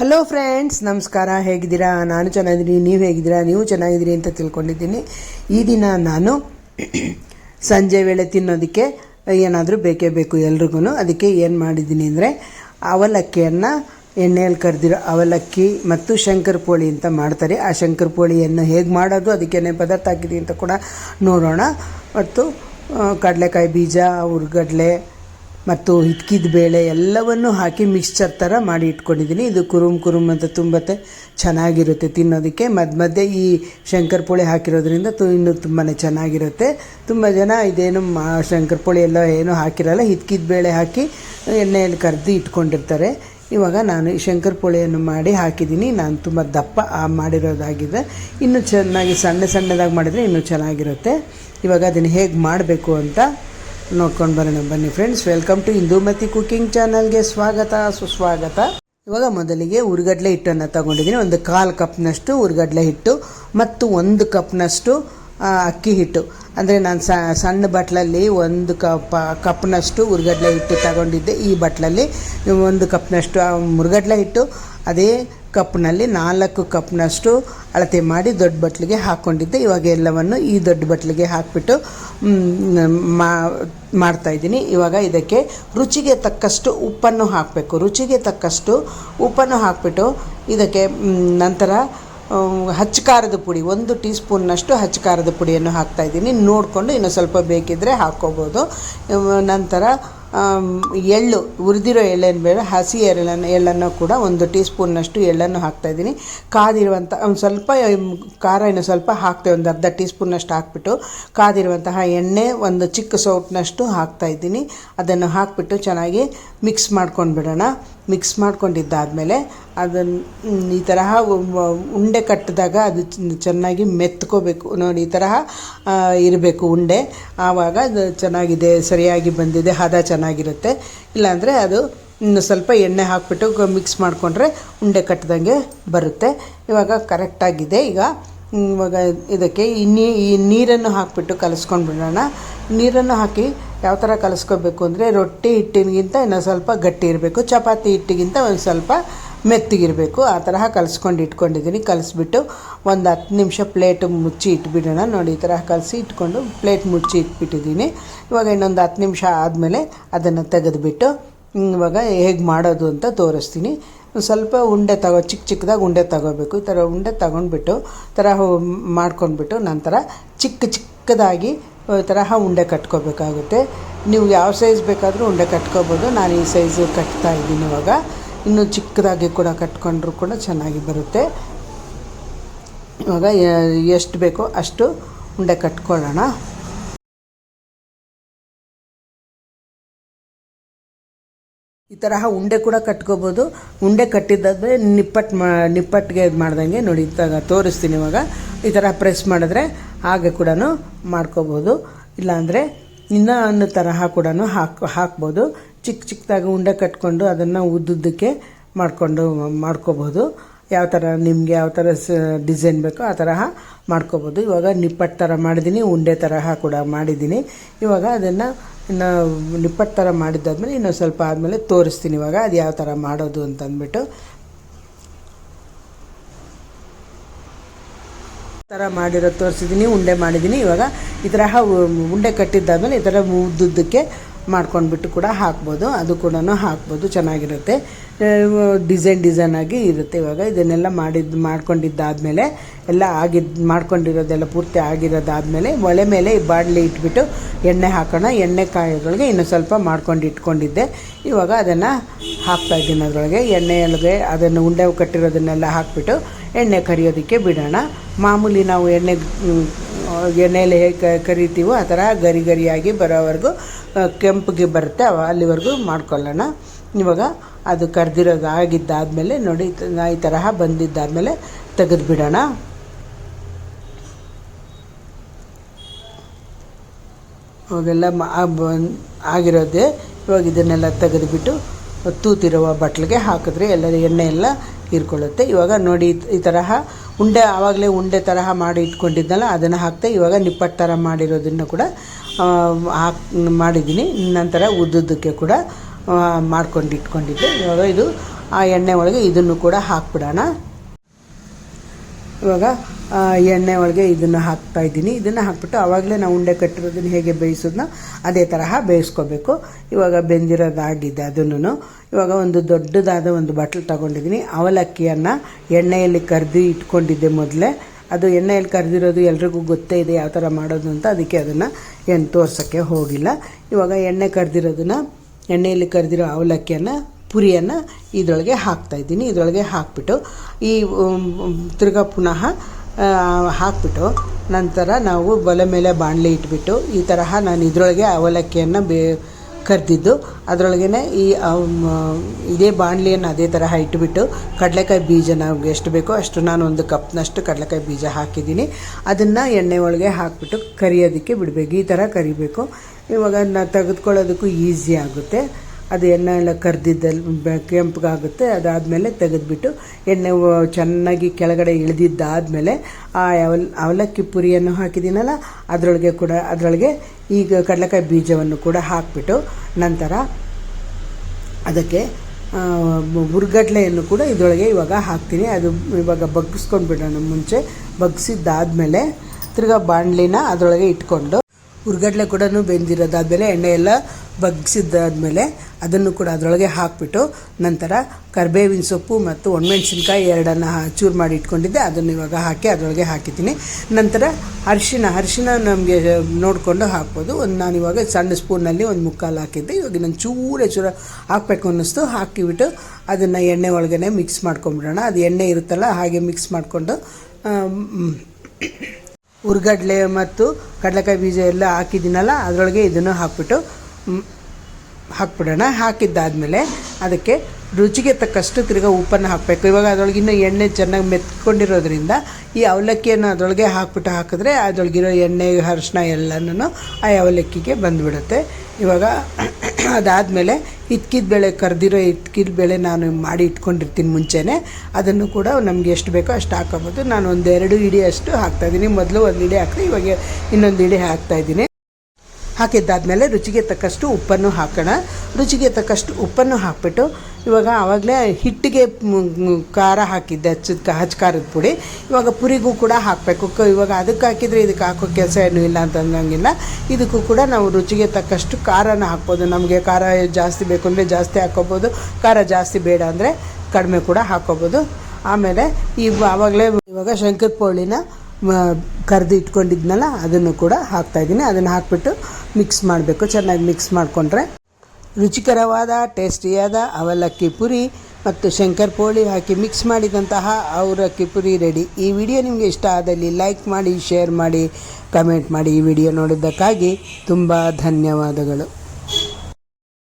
Hello friends ನಮಸ್ಕಾರ, ಹೇಗಿದ್ದೀರಾ? ನಾನು ಚೆನ್ನಾಗಿದ್ದೀನಿ, ನೀವು ಹೇಗಿದ್ದೀರಾ? ನೀವು ಚೆನ್ನಾಗಿದ್ದೀರಿ ಅಂತ ತಿಳ್ಕೊಂಡಿದ್ದೀನಿ. ಈ ದಿನ ನಾನು ಸಂಜೆ ವೇಳೆ ತಿನ್ನೋದಕ್ಕೆ ಏನಾದರೂ ಬೇಕೇ ಬೇಕು ಎಲ್ರಿಗೂ ಅದಕ್ಕೆ ಏನು ಮಾಡಿದ್ದೀನಿ ಅಂದರೆ, ಅವಲಕ್ಕಿಯನ್ನು ಎಣ್ಣೆಯಲ್ಲಿ ಕರೆದಿರೋ ಅವಲಕ್ಕಿ ಮತ್ತು ಶಂಕರ ಪೋಳಿ ಅಂತ ಮಾಡ್ತಾರೆ. ಆ ಶಂಕರ ಪೋಳಿಯನ್ನು ಹೇಗೆ ಮಾಡೋದು ಅದಕ್ಕೇನೆ ಪದಾರ್ಥ ಹಾಕಿದ್ದೀನಿ ಅಂತ ಕೂಡ ನೋಡೋಣ. ಮತ್ತು ಕಡಲೆಕಾಯಿ ಬೀಜ ಹುರ್ಗಡ್ಲೆ ಮತ್ತು ಹಿತ್ಕಿದ ಬೇಳೆ ಎಲ್ಲವನ್ನು ಹಾಕಿ ಮಿಕ್ಸ್ಚರ್ ಥರ ಮಾಡಿ ಇಟ್ಕೊಂಡಿದ್ದೀನಿ ಇದು ಕುರುಮ್ ಕುರುಮ್ ಅಂತ ತುಂಬತ್ತೆ, ಚೆನ್ನಾಗಿರುತ್ತೆ ತಿನ್ನೋದಕ್ಕೆ. ಮಧ್ಯ ಮಧ್ಯೆ ಈ ಶಂಕರ್ ಹಾಕಿರೋದ್ರಿಂದ ತು ಇನ್ನೂ ತುಂಬಾ ಚೆನ್ನಾಗಿರುತ್ತೆ. ತುಂಬ ಜನ ಇದೇನು ಮಾ ಶಂಕರ್ ಪೋಳಿ ಎಲ್ಲ ಏನೂ ಹಾಕಿರಲ್ಲ ಹಿತ್ಕಿದ ಬೇಳೆ ಹಾಕಿ ಎಣ್ಣೆಯಲ್ಲಿ ಕರೆದು ಇಟ್ಕೊಂಡಿರ್ತಾರೆ. ಇವಾಗ ನಾನು ಈ ಪೋಳಿಯನ್ನು ಮಾಡಿ ಹಾಕಿದ್ದೀನಿ ನಾನು ತುಂಬ ದಪ್ಪ ಮಾಡಿರೋದಾಗಿದೆ. ಇನ್ನೂ ಚೆನ್ನಾಗಿ ಸಣ್ಣ ಸಣ್ಣದಾಗಿ ಮಾಡಿದರೆ ಇನ್ನೂ ಚೆನ್ನಾಗಿರುತ್ತೆ. ಇವಾಗ ಅದನ್ನು ಹೇಗೆ ಮಾಡಬೇಕು ಅಂತ ನೋಡ್ಕೊಂಡು ಬರೋಣ, ಬನ್ನಿ friends welcome to Indumati cooking ಚಾನಲ್ಗೆ ಸ್ವಾಗತ, ಸುಸ್ವಾಗತ. ಇವಾಗ ಮೊದಲಿಗೆ ಉರ್ಗಡ್ಲೆ ಹಿಟ್ಟನ್ನು ತಗೊಂಡಿದ್ದೀನಿ. ಒಂದು ಕಾಲು ಕಪ್ನಷ್ಟು ಉರ್ಗಡ್ಲೆ ಹಿಟ್ಟು ಮತ್ತು ಒಂದು ಕಪ್ನಷ್ಟು ಅಕ್ಕಿ ಹಿಟ್ಟು. ಅಂದರೆ ನಾನು ಸಣ್ಣ ಬಟ್ಲಲ್ಲಿ ಒಂದು ಕಪ್, ಕಪ್ನಷ್ಟು ಉರ್ಗಡ್ಲೆ ಹಿಟ್ಟು ತಗೊಂಡಿದ್ದೆ. ಈ ಬಟ್ಲಲ್ಲಿ ಒಂದು ಕಪ್ನಷ್ಟು ಮುರ್ಗಡ್ಲೆ ಹಿಟ್ಟು, ಅದೇ ಕಪ್ನಲ್ಲಿ ನಾಲ್ಕು ಕಪ್ನಷ್ಟು ಅಳತೆ ಮಾಡಿ ದೊಡ್ಡ ಬಟ್ಲಿಗೆ ಹಾಕ್ಕೊಂಡಿದ್ದೆ ಇವಾಗ ಎಲ್ಲವನ್ನು ಈ ದೊಡ್ಡ ಬಟ್ಲಿಗೆ ಹಾಕಿಬಿಟ್ಟು ಮಾ ಮಾಡ್ತಾಯಿದ್ದೀನಿ ಇವಾಗ ಇದಕ್ಕೆ ರುಚಿಗೆ ತಕ್ಕಷ್ಟು ಉಪ್ಪನ್ನು ಹಾಕಬೇಕು. ರುಚಿಗೆ ತಕ್ಕಷ್ಟು ಉಪ್ಪನ್ನು ಹಾಕಿಬಿಟ್ಟು ಇದಕ್ಕೆ ನಂತರ ಹಚ್ಚಕಾರದ ಪುಡಿ, ಒಂದು ಟೀ ಸ್ಪೂನ್ನಷ್ಟು ಹಚ್ಚ ಖಾರದ ಪುಡಿಯನ್ನು ಹಾಕ್ತಾಯಿದ್ದೀನಿ ನೋಡಿಕೊಂಡು ಇನ್ನು ಸ್ವಲ್ಪ ಬೇಕಿದ್ದರೆ ಹಾಕ್ಕೋಬೋದು. ನಂತರ ಎಳ್ಳು, ಹುರಿದಿರೋ ಎಳ್ಳೇನು ಬೇಡ ಹಸಿ ಎಳ್ಳನ್ನು ಎಳ್ಳನ್ನು ಕೂಡ ಒಂದು ಟೀ ಸ್ಪೂನ್ನಷ್ಟು ಎಳ್ಳನ್ನು ಹಾಕ್ತಾಯಿದ್ದೀನಿ ಕಾದಿರುವಂಥ ಒಂದು ಸ್ವಲ್ಪ ಖಾರ ಇನ್ನು ಸ್ವಲ್ಪ ಹಾಕ್ತೇವೆ, ಒಂದು ಅರ್ಧ ಟೀ ಸ್ಪೂನ್ನಷ್ಟು ಹಾಕ್ಬಿಟ್ಟು, ಕಾದಿರುವಂತಹ ಎಣ್ಣೆ, ಒಂದು ಚಿಕ್ಕ ಸೌಟ್ನಷ್ಟು ಹಾಕ್ತಾಯಿದ್ದೀನಿ ಅದನ್ನು ಹಾಕ್ಬಿಟ್ಟು ಚೆನ್ನಾಗಿ ಮಿಕ್ಸ್ ಮಾಡ್ಕೊಂಡು ಬಿಡೋಣ ಮಿಕ್ಸ್ ಮಾಡ್ಕೊಂಡಿದ್ದಾದಮೇಲೆ ಅದನ್ನು ಈ ತರಹ ಉಂಡೆ ಕಟ್ಟಿದಾಗ ಅದು ಚೆನ್ನಾಗಿ ಮೆತ್ಕೋಬೇಕು. ನೋಡಿ, ಈ ತರಹ ಇರಬೇಕು ಉಂಡೆ. ಆವಾಗ ಅದು ಚೆನ್ನಾಗಿದೆ, ಸರಿಯಾಗಿ ಬಂದಿದೆ, ಹದ ಚೆನ್ನಾಗಿರುತ್ತೆ. ಇಲ್ಲಾಂದರೆ ಅದು ಇನ್ನು ಸ್ವಲ್ಪ ಎಣ್ಣೆ ಹಾಕ್ಬಿಟ್ಟು ಮಿಕ್ಸ್ ಮಾಡಿಕೊಂಡ್ರೆ ಉಂಡೆ ಕಟ್ಟಿದಂಗೆ ಬರುತ್ತೆ. ಇವಾಗ ಕರೆಕ್ಟಾಗಿದೆ. ಈಗ ಇವಾಗ ಇದಕ್ಕೆ ಈ ನೀರನ್ನು ಹಾಕಿಬಿಟ್ಟು ಕಲಿಸ್ಕೊಂಡು ಬಿಡೋಣ ನೀರನ್ನು ಹಾಕಿ ಯಾವ ಥರ ಕಲಿಸ್ಕೋಬೇಕು ಅಂದರೆ ರೊಟ್ಟಿ ಹಿಟ್ಟಿಗಿಂತ ಇನ್ನೊಂದು ಸ್ವಲ್ಪ ಗಟ್ಟಿ ಇರಬೇಕು, ಚಪಾತಿ ಹಿಟ್ಟಿಗಿಂತ ಒಂದು ಸ್ವಲ್ಪ ಮೆತ್ತಗಿರಬೇಕು. ಆ ತರಹ ಕಲಿಸ್ಕೊಂಡು ಇಟ್ಕೊಂಡಿದ್ದೀನಿ. ಕಲಿಸ್ಬಿಟ್ಟು ಒಂದು ಹತ್ತು ನಿಮಿಷ ಪ್ಲೇಟ್ ಮುಚ್ಚಿ ಇಟ್ಬಿಡೋಣ. ನೋಡಿ, ಈ ಥರ ಕಲಸಿ ಇಟ್ಕೊಂಡು ಪ್ಲೇಟ್ ಮುಚ್ಚಿ ಇಟ್ಬಿಟ್ಟಿದ್ದೀನಿ. ಇವಾಗ ಇನ್ನೊಂದು ಹತ್ತು ನಿಮಿಷ ಆದಮೇಲೆ ಅದನ್ನು ತೆಗೆದುಬಿಟ್ಟು ಇವಾಗ ಹೇಗೆ ಮಾಡೋದು ಅಂತ ತೋರಿಸ್ತೀನಿ. ಸ್ವಲ್ಪ ಉಂಡೆ ತಗೋ ಚಿಕ್ಕ ಚಿಕ್ಕದಾಗಿ ಉಂಡೆ ತಗೋಬೇಕು. ಈ ಥರ ಉಂಡೆ ತಗೊಂಡ್ಬಿಟ್ಟು ಥರ ಮಾಡ್ಕೊಂಡ್ಬಿಟ್ಟು ನಂತರ ಚಿಕ್ಕ ಚಿಕ್ಕದಾಗಿ ತರಹ ಉಂಡೆ ಕಟ್ಕೋಬೇಕಾಗುತ್ತೆ. ನೀವು ಯಾವ ಸೈಜ್ ಬೇಕಾದರೂ ಉಂಡೆ ಕಟ್ಕೋಬೋದು. ನಾನು ಈ ಸೈಜು ಕಟ್ತಾ ಇದ್ದೀನಿ ಇವಾಗ. ಇನ್ನೂ ಚಿಕ್ಕದಾಗಿ ಕೂಡ ಕಟ್ಕೊಂಡ್ರೂ ಕೂಡ ಚೆನ್ನಾಗಿ ಬರುತ್ತೆ. ಇವಾಗ ಎಷ್ಟು ಬೇಕೋ ಅಷ್ಟು ಉಂಡೆ ಕಟ್ಕೊಳ್ಳೋಣ. ಈ ತರಹ ಉಂಡೆ ಕೂಡ ಕಟ್ಕೋಬೋದು. ಉಂಡೆ ಕಟ್ಟಿದ್ದಾದ್ರೆ ನಿಪ್ಪಟ್ಟು ಮಾ ನಿಪ್ಪಟ್ಟಿಗೆ ಇದು ಮಾಡ್ದಂಗೆ ನೋಡಿ ಇತ್ತಾಗ ತೋರಿಸ್ತೀನಿ ಇವಾಗ. ಈ ಥರ ಪ್ರೆಸ್ ಮಾಡಿದ್ರೆ ಹಾಗೆ ಕೂಡ ಮಾಡ್ಕೋಬೋದು. ಇಲ್ಲಾಂದರೆ ಇನ್ನೊಂದು ತರಹ ಕೂಡ ಹಾಕ್, ಹಾಕ್ಬೋದು. ಚಿಕ್ಕ ಚಿಕ್ಕದಾಗಿ ಉಂಡೆ ಕಟ್ಕೊಂಡು ಅದನ್ನು ಉದ್ದುದ್ದಕ್ಕೆ ಮಾಡಿಕೊಂಡು, ಮಾಡ್ಕೋಬೋದು. ಯಾವ ಥರ ನಿಮಗೆ ಯಾವ ಥರ ಸ ಡಿಸೈನ್ ಬೇಕೋ ಆ ತರಹ ಮಾಡ್ಕೋಬೋದು. ಇವಾಗ ನಿಪ್ಪಟ್ಟು ಥರ ಮಾಡಿದ್ದೀನಿ ಉಂಡೆ ತರಹ ಕೂಡ ಮಾಡಿದ್ದೀನಿ ಇವಾಗ ಅದನ್ನು ಇನ್ನು ನಿಪ್ಪಟ್ಟು ಥರ ಮಾಡಿದ್ದಾದ್ಮೇಲೆ ಇನ್ನೊಂದು ಸ್ವಲ್ಪ ಆದಮೇಲೆ ತೋರಿಸ್ತೀನಿ ಇವಾಗ ಅದು ಯಾವ ಥರ ಮಾಡೋದು ಅಂತಂದ್ಬಿಟ್ಟು. ಥರ ಮಾಡಿರೋದು ತೋರಿಸಿದ್ದೀನಿ ಉಂಡೆ ಮಾಡಿದ್ದೀನಿ ಇವಾಗ ಈ ತರಹ ಉಂಡೆ ಕಟ್ಟಿದ್ದಾದ್ಮೇಲೆ ಈ ಥರ ಉದ್ದುದ್ದಕ್ಕೆ ಮಾಡ್ಕೊಂಡ್ಬಿಟ್ಟು ಕೂಡ ಹಾಕ್ಬೋದು. ಅದು ಕೂಡ ಹಾಕ್ಬೋದು, ಚೆನ್ನಾಗಿರುತ್ತೆ. ಡಿಸೈನ್ ಡಿಸೈನ್ ಆಗಿ ಇರುತ್ತೆ ಇವಾಗ. ಇದನ್ನೆಲ್ಲ ಮಾಡಿದ್ದು ಮಾಡ್ಕೊಂಡಿದ್ದಾದ್ಮೇಲೆ ಎಲ್ಲ ಆಗಿದ್ದು ಮಾಡ್ಕೊಂಡಿರೋದೆಲ್ಲ ಪೂರ್ತಿ ಆಗಿರೋದಾದ್ಮೇಲೆ ಒಳೆ ಮೇಲೆ ಈ ಬಾಣಲಿ ಇಟ್ಬಿಟ್ಟು ಎಣ್ಣೆ ಹಾಕೋಣ. ಎಣ್ಣೆ ಕಾಯಿಗಳಿಗೆ ಇನ್ನೂ ಸ್ವಲ್ಪ ಮಾಡ್ಕೊಂಡು ಇಟ್ಕೊಂಡಿದ್ದೆ. ಇವಾಗ ಅದನ್ನು ಹಾಕ್ತಾ ಇದ್ದೀನಿ ಅದರೊಳಗೆ. ಎಣ್ಣೆಯೊಳಗೆ ಅದನ್ನು ಉಂಡೆ ಕಟ್ಟಿರೋದನ್ನೆಲ್ಲ ಹಾಕ್ಬಿಟ್ಟು ಎಣ್ಣೆ ಕರಿಯೋದಕ್ಕೆ ಬಿಡೋಣ. ಮಾಮೂಲಿ ನಾವು ಎಣ್ಣೆ ಎಣ್ಣೆಯಲ್ಲಿ ಹೇಗೆ ಕರಿತೀವೋ ಆ ಥರ ಗರಿ ಗರಿಯಾಗಿ ಬರೋವರೆಗೂ ಕೆಂಪಗೆ ಬರುತ್ತೆ. ಅಲ್ಲಿವರೆಗೂ ಮಾಡ್ಕೊಳ್ಳೋಣ. ಇವಾಗ ಅದು ಕರ್ದಿರೋದು ಆಗಿದ್ದಾದಮೇಲೆ ನೋಡಿ ಈ ತರಹ ಬಂದಿದ್ದಾದಮೇಲೆ ತೆಗೆದು ಬಿಡೋಣ ಅವಾಗೆಲ್ಲ ಆಗಿರೋದೆ ಇವಾಗ ಇದನ್ನೆಲ್ಲ ತೆಗೆದುಬಿಟ್ಟು ತೂತಿರುವ ಬಟ್ಲಿಗೆ ಹಾಕಿದ್ರೆ ಎಲ್ಲ ಎಣ್ಣೆ ಎಲ್ಲ ಹೀರ್ಕೊಳ್ಳುತ್ತೆ. ಇವಾಗ ನೋಡಿ, ಈ- ಈ ತರಹ ಉಂಡೆ, ಆವಾಗಲೇ ಉಂಡೆ ತರಹ ಮಾಡಿ ಇಟ್ಕೊಂಡಿದ್ದಲ್ಲ, ಅದನ್ನು ಹಾಕ್ತೆ. ಇವಾಗ ನಿಪ್ಪಟ್ಟು ಥರ ಮಾಡಿರೋದನ್ನು ಕೂಡ ಹಾಕ್, ಮಾಡಿದ್ದೀನಿ. ನಂತರ ಉದ್ದುದ್ದಕ್ಕೆ ಕೂಡ ಮಾಡ್ಕೊಂಡು ಇಟ್ಕೊಂಡಿದ್ದೆ. ಇವಾಗ ಇದು ಆ ಎಣ್ಣೆ ಒಳಗೆ ಇದನ್ನು ಕೂಡ ಹಾಕ್ಬಿಡೋಣ. ಇವಾಗ ಎಣ್ಣೆ ಒಳಗೆ ಇದನ್ನು ಹಾಕ್ತಾ ಇದ್ದೀನಿ. ಇದನ್ನು ಹಾಕ್ಬಿಟ್ಟು ಆವಾಗಲೇ ನಾವು ಉಂಡೆ ಕಟ್ಟಿರೋದನ್ನು ಹೇಗೆ ಬೇಯಿಸೋದನ್ನ ಅದೇ ತರಹ ಬೇಯಿಸ್ಕೋಬೇಕು. ಇವಾಗ ಬೆಂದಿರೋದಾಗಿದೆ ಅದನ್ನು ಇವಾಗ ಒಂದು ದೊಡ್ಡದಾದ ಒಂದು ಬಟ್ಲು ತಗೊಂಡಿದ್ದೀನಿ. ಅವಲಕ್ಕಿಯನ್ನು ಎಣ್ಣೆಯಲ್ಲಿ ಕರೆದು ಇಟ್ಕೊಂಡಿದ್ದೆ ಮೊದಲೇ. ಅದು ಎಣ್ಣೆಯಲ್ಲಿ ಕರೆದಿರೋದು ಎಲ್ರಿಗೂ ಗೊತ್ತೇ ಇದೆ ಯಾವ ಥರ ಮಾಡೋದು ಅಂತ. ಅದಕ್ಕೆ ಅದನ್ನು ಏನು ತೋರ್ಸೋಕ್ಕೆ ಹೋಗಿಲ್ಲ. ಇವಾಗ ಎಣ್ಣೆ ಕರೆದಿರೋದನ್ನ ಎಣ್ಣೆಯಲ್ಲಿ ಕರೆದಿರೋ ಅವಲಕ್ಕಿಯನ್ನು, ಪುರಿಯನ್ನು ಇದರೊಳಗೆ ಹಾಕ್ತಾಯಿದ್ದೀನಿ ಇದರೊಳಗೆ ಹಾಕ್ಬಿಟ್ಟು ಈ ತಿರ್ಗಾ ಪುನಃ ಹಾಕ್ಬಿಟ್ಟು ನಂತರ ನಾವು ಒಲೆ ಮೇಲೆ ಬಾಣಲೆ ಇಟ್ಬಿಟ್ಟು ಈ ತರಹ ನಾನು ಇದರೊಳಗೆ ಅವಲಕ್ಕಿಯನ್ನು ಬೇ ಕರೆದಿದ್ದು. ಅದರೊಳಗೇನೆ ಈ ಇದೇ ಬಾಣಲಿಯನ್ನು ಅದೇ ಥರ ಇಟ್ಬಿಟ್ಟು ಕಡಲೆಕಾಯಿ ಬೀಜ ನಮ್ಗೆ ಎಷ್ಟು ಬೇಕೋ ಅಷ್ಟು ನಾನು ಒಂದು ಕಪ್ನಷ್ಟು ಕಡಲೆಕಾಯಿ ಬೀಜ ಹಾಕಿದ್ದೀನಿ. ಅದನ್ನು ಎಣ್ಣೆ ಒಳಗೆ ಹಾಕಿಬಿಟ್ಟು ಕರಿಯೋದಕ್ಕೆ ಬಿಡಬೇಕು. ಈ ಥರ ಕರಿಬೇಕು. ಇವಾಗ ನಾ ತೆಗೆದುಕೊಳ್ಳೋದಕ್ಕೂ ಈಸಿ ಆಗುತ್ತೆ. ಅದು ಎಣ್ಣೆ ಎಲ್ಲ ಕರ್ದಿದ್ದಲ್ಲಿ ಕೆಂಪಗಾಗುತ್ತೆ, ಅದಾದಮೇಲೆ ತೆಗೆದುಬಿಟ್ಟು ಎಣ್ಣೆ ಚೆನ್ನಾಗಿ ಕೆಳಗಡೆ ಇಳಿದಿದ್ದಾದಮೇಲೆ ಆ ಅವಲ್ ಅವಲಕ್ಕಿ ಪುರಿಯನ್ನು ಹಾಕಿದ್ದೀನಲ್ಲ, ಅದರೊಳಗೆ ಕೂಡ ಅದರೊಳಗೆ ಈಗ ಕಡಲೆಕಾಯಿ ಬೀಜವನ್ನು ಕೂಡ ಹಾಕಿಬಿಟ್ಟು ನಂತರ ಅದಕ್ಕೆ ಉರ್ಗಡ್ಲೆಯನ್ನು ಕೂಡ ಇದರೊಳಗೆ ಇವಾಗ ಹಾಕ್ತೀನಿ. ಅದು ಇವಾಗ ಬಗ್ಗಿಸ್ಕೊಂಡು ಬಿಡೋಣ ಮುಂಚೆ. ಬಗ್ಸಿದ್ದಾದಮೇಲೆ ತಿರ್ಗಾ ಬಾಣಲಿನ ಅದರೊಳಗೆ ಇಟ್ಕೊಂಡು ಹುರ್ಗಡ್ಲೆ ಕೂಡ ಬೆಂದಿರೋದಾದಮೇಲೆ ಎಣ್ಣೆ ಎಲ್ಲ ಬಗ್ಸಿದ್ದಾದ್ಮೇಲೆ ಅದನ್ನು ಕೂಡ ಅದರೊಳಗೆ ಹಾಕ್ಬಿಟ್ಟು ನಂತರ ಕರಿಬೇವಿನ ಸೊಪ್ಪು ಮತ್ತು ಒಣಮೆಣ್ಸಿನ್ಕಾಯಿ ಎರಡನ್ನು ಚೂರು ಮಾಡಿ ಇಟ್ಕೊಂಡಿದ್ದೆ. ಅದನ್ನು ಇವಾಗ ಹಾಕಿ ಅದರೊಳಗೆ ಹಾಕಿದ್ದೀನಿ. ನಂತರ ಅರಿಶಿನ ಅರಿಶಿನ ನಮಗೆ ನೋಡಿಕೊಂಡು ಹಾಕ್ಬೋದು. ಒಂದು ನಾನು ಇವಾಗ ಸಣ್ಣ ಸ್ಪೂನಲ್ಲಿ ಒಂದು ಮುಕ್ಕಾಲು ಹಾಕಿದ್ದೆ. ಇವಾಗ ನಾನು ಚೂರೇ ಚೂರ ಹಾಕಬೇಕು ಅನ್ನಿಸ್ತು. ಹಾಕಿಬಿಟ್ಟು ಅದನ್ನು ಎಣ್ಣೆ ಒಳಗೇನೆ ಮಿಕ್ಸ್ ಮಾಡ್ಕೊಂಬಿಡೋಣ. ಅದು ಎಣ್ಣೆ ಇರುತ್ತಲ್ಲ, ಹಾಗೆ ಮಿಕ್ಸ್ ಮಾಡಿಕೊಂಡು ಹುರ್ಗಡ್ಲೆ ಮತ್ತು ಕಡಲೆಕಾಯಿ ಬೀಜ ಎಲ್ಲ ಹಾಕಿದ್ದೀನಲ್ಲ, ಅದರೊಳಗೆ ಇದನ್ನು ಹಾಕ್ಬಿಟ್ಟು ಹಾಕ್ಬಿಡೋಣ. ಹಾಕಿದ್ದಾದಮೇಲೆ ಅದಕ್ಕೆ ರುಚಿಗೆ ತಕ್ಕಷ್ಟು ತಿರ್ಗಾ ಉಪ್ಪನ್ನು ಹಾಕಬೇಕು. ಇವಾಗ ಅದರೊಳಗೆ ಇನ್ನೂ ಎಣ್ಣೆ ಚೆನ್ನಾಗಿ ಮೆತ್ಕೊಂಡಿರೋದ್ರಿಂದ ಈ ಅವಲಕ್ಕಿಯನ್ನು ಅದರೊಳಗೆ ಹಾಕ್ಬಿಟ್ಟು ಹಾಕಿದ್ರೆ ಅದರೊಳಗಿರೋ ಎಣ್ಣೆ ಅರಿಶಿನ ಎಲ್ಲನೂ ಆ ಅವಲಕ್ಕಿಗೆ ಬಂದುಬಿಡುತ್ತೆ. ಇವಾಗ ಅದಾದಮೇಲೆ ಇಟ್ಕಿದ ಬೇಳೆ ಕರೆದಿರೋ ಇಟ್ಕಿದ ಬೇಳೆ ನಾನು ಮಾಡಿ ಇಟ್ಕೊಂಡಿರ್ತೀನಿ ಮುಂಚೆನೇ. ಅದನ್ನು ಕೂಡ ನಮಗೆ ಎಷ್ಟು ಬೇಕೋ ಅಷ್ಟು ಹಾಕೋಬೋದು ನಾನು ಒಂದು ಎರಡು ಇಡಿ ಅಷ್ಟು ಹಾಕ್ತಾಯಿದ್ದೀನಿ ಮೊದಲು ಒಂದು ಇಡಿ ಹಾಕಿದೆ, ಇವಾಗ ಇನ್ನೊಂದು ಇಡಿ ಹಾಕ್ತಾಯಿದ್ದೀನಿ ಹಾಕಿದ್ದಾದಮೇಲೆ ರುಚಿಗೆ ತಕ್ಕಷ್ಟು ಉಪ್ಪನ್ನು ಹಾಕೋಣ. ರುಚಿಗೆ ತಕ್ಕಷ್ಟು ಉಪ್ಪನ್ನು ಹಾಕ್ಬಿಟ್ಟು ಇವಾಗ ಆವಾಗಲೇ ಹಿಟ್ಟಿಗೆ ಖಾರ ಹಾಕಿದ್ದೆ, ಹಚ್ಚದ ಹಚ್ಚ ಖಾರದ ಪುಡಿ. ಇವಾಗ ಪುರಿಗೂ ಕೂಡ ಹಾಕಬೇಕು. ಇವಾಗ ಅದಕ್ಕೆ ಹಾಕಿದರೆ ಇದಕ್ಕೆ ಹಾಕೋ ಕೆಲಸ ಏನೂ ಇಲ್ಲ ಅಂತ ಅನ್ನೋಂಗಿಲ್ಲ ಇದಕ್ಕೂ ಕೂಡ ನಾವು ರುಚಿಗೆ ತಕ್ಕಷ್ಟು ಖಾರನ ಹಾಕ್ಬೋದು. ನಮಗೆ ಖಾರ ಜಾಸ್ತಿ ಬೇಕು ಅಂದರೆ ಜಾಸ್ತಿ ಹಾಕ್ಕೋಬೋದು ಖಾರ ಜಾಸ್ತಿ ಬೇಡ ಅಂದರೆ ಕಡಿಮೆ ಕೂಡ ಹಾಕ್ಕೋಬೋದು ಆಮೇಲೆ ಈ ಆವಾಗಲೇ ಇವಾಗ ಶಂಕರ ಪೋಳಿನ ಕರೆದು ಇಟ್ಕೊಂಡಿದ್ನಲ್ಲ, ಅದನ್ನು ಕೂಡ ಹಾಕ್ತಾಯಿದ್ದೀನಿ ಅದನ್ನು ಹಾಕ್ಬಿಟ್ಟು ಮಿಕ್ಸ್ ಮಾಡಬೇಕು. ಚೆನ್ನಾಗಿ ಮಿಕ್ಸ್ ಮಾಡಿಕೊಂಡ್ರೆ ರುಚಿಕರವಾದ, ಟೇಸ್ಟಿಯಾದ ಅವಲಕ್ಕಿ ಪುರಿ ಮತ್ತು ಶಂಕರ್ ಪೋಳಿ ಹಾಕಿ ಮಿಕ್ಸ್ ಮಾಡಿದಂತಹ ಅವಲಕ್ಕಿ ಪುರಿ ರೆಡಿ ಈ ವಿಡಿಯೋ ನಿಮಗೆ ಇಷ್ಟ ಆದಲ್ಲಿ ಲೈಕ್ ಮಾಡಿ ಶೇರ್ ಮಾಡಿ ಕಮೆಂಟ್ ಮಾಡಿ ಈ ವಿಡಿಯೋ ನೋಡಿದ್ದಕ್ಕಾಗಿ ತುಂಬ ಧನ್ಯವಾದಗಳು.